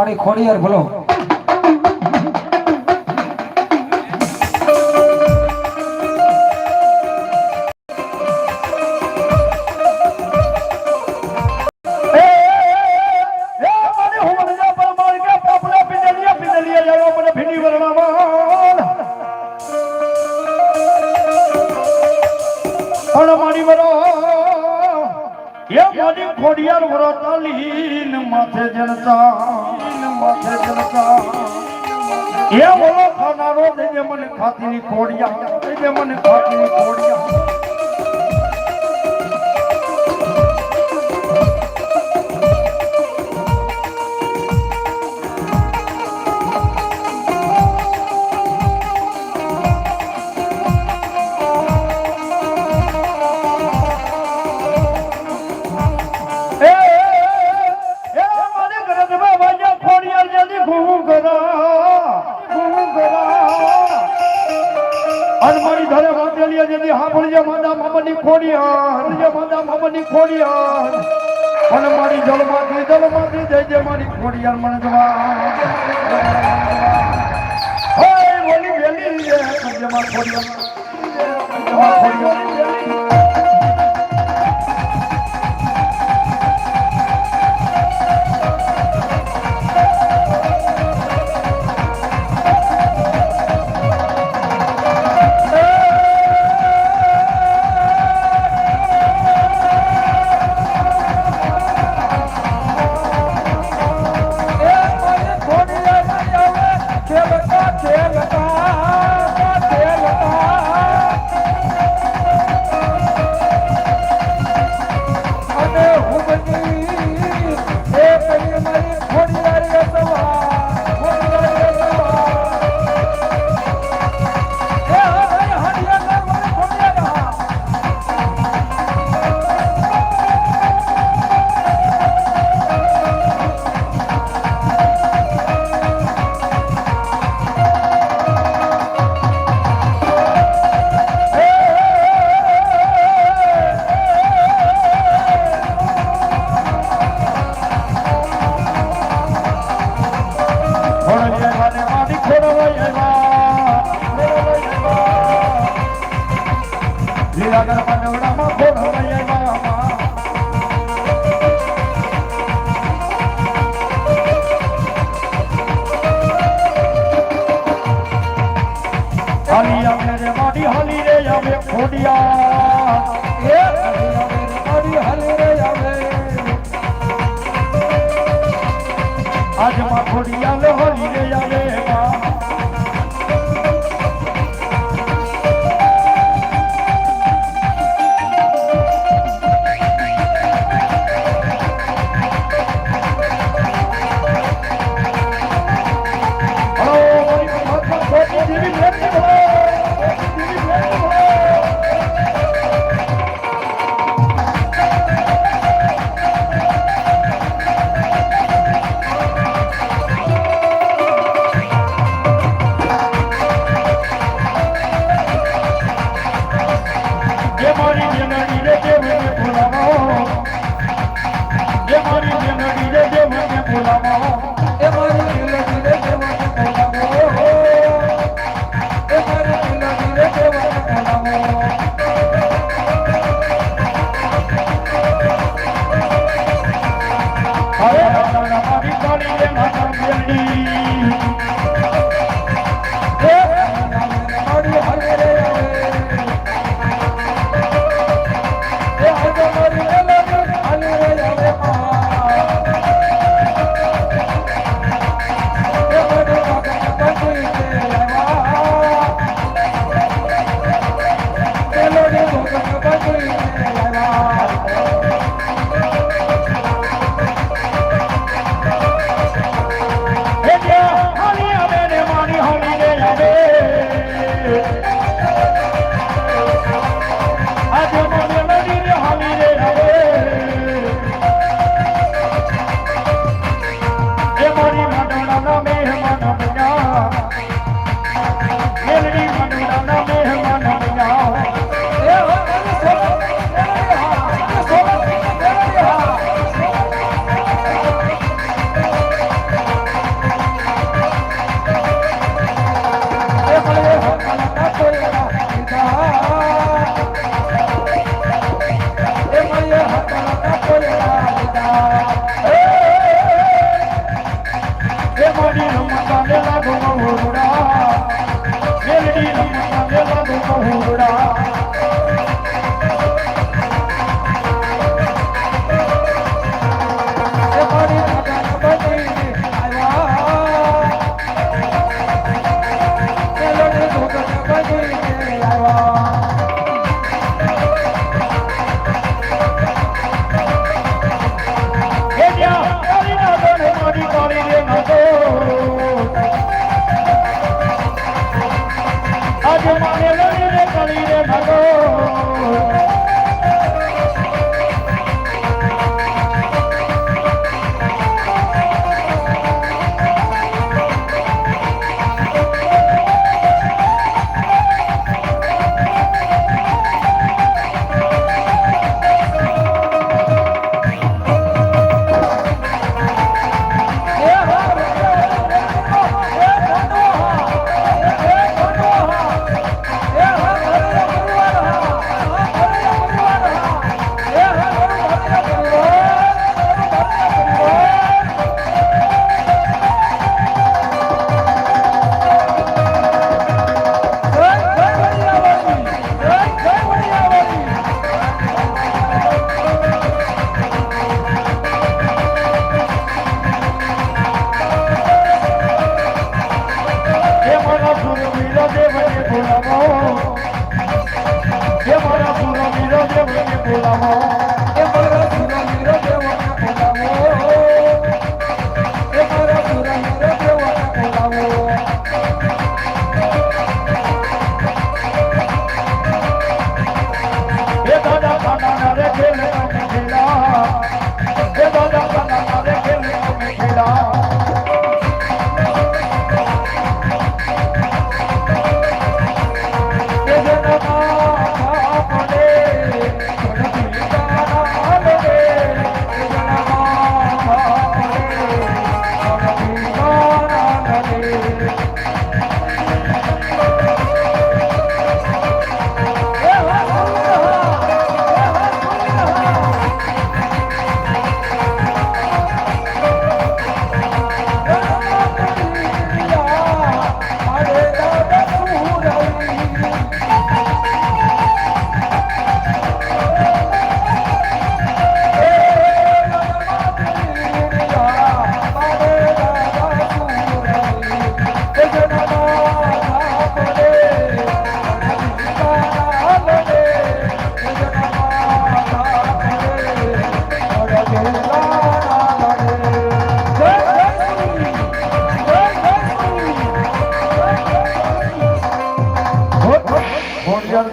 મારી ખોડિયાર ભલો. માર વરો એ મારી ખોડિયાર વરો તાલીન માથે જનતા એ બોલો ખાનારો દેજે મને ખાતીની ખોડિયા દેજે મને ખાતીની ખોડિયા. અન ધરે વાંચેલી જલ્દી હાંભળજે માદા મામાની ખોડિયાર જે માદા મામાની ખોડિયાર અને મારી જલમાંથી જલમાંથી જય મારી ખોડિયાર મને જવા. હોય બોલી વેલી માર ખોડિયાર ખોડિયાર ખોડિયા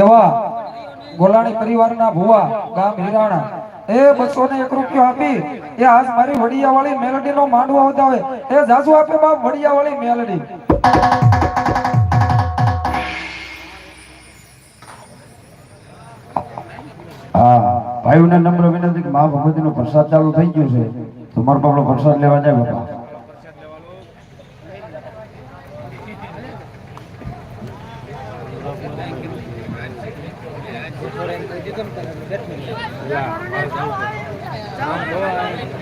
એવા ગોલાણી પરિવારના ભુવા, ગામ હિરાણા. એ બસો ને એક રૂપિયો આપી, એ આજ મારી વડિયા વાળી મેલડી નો માંડવો વધાવે એ જાજુ આપે બાપ વડિયા વાળી મેલડી. હા, ભાઈઓને નમ્ર વિનંતી કે મા ભગવતીનો પ્રસાદ ચાલુ થઈ ગયો છે. તો મારો બાપડો પ્રસાદ લેવા જાય બાપા.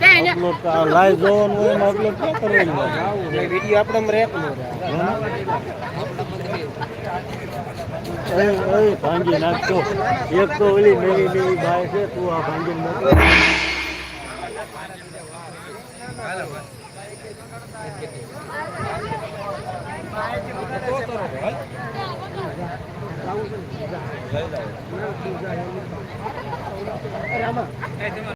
હું લાઈવ જોવાનું હોય ને અપલોડ ક્યાં કરવાનું હોય? વીડિયો આપણે રેક ભાંગી નાખતો એક તો ઓલી નવી નવી બાય છે તું આ ભાંગી નાખ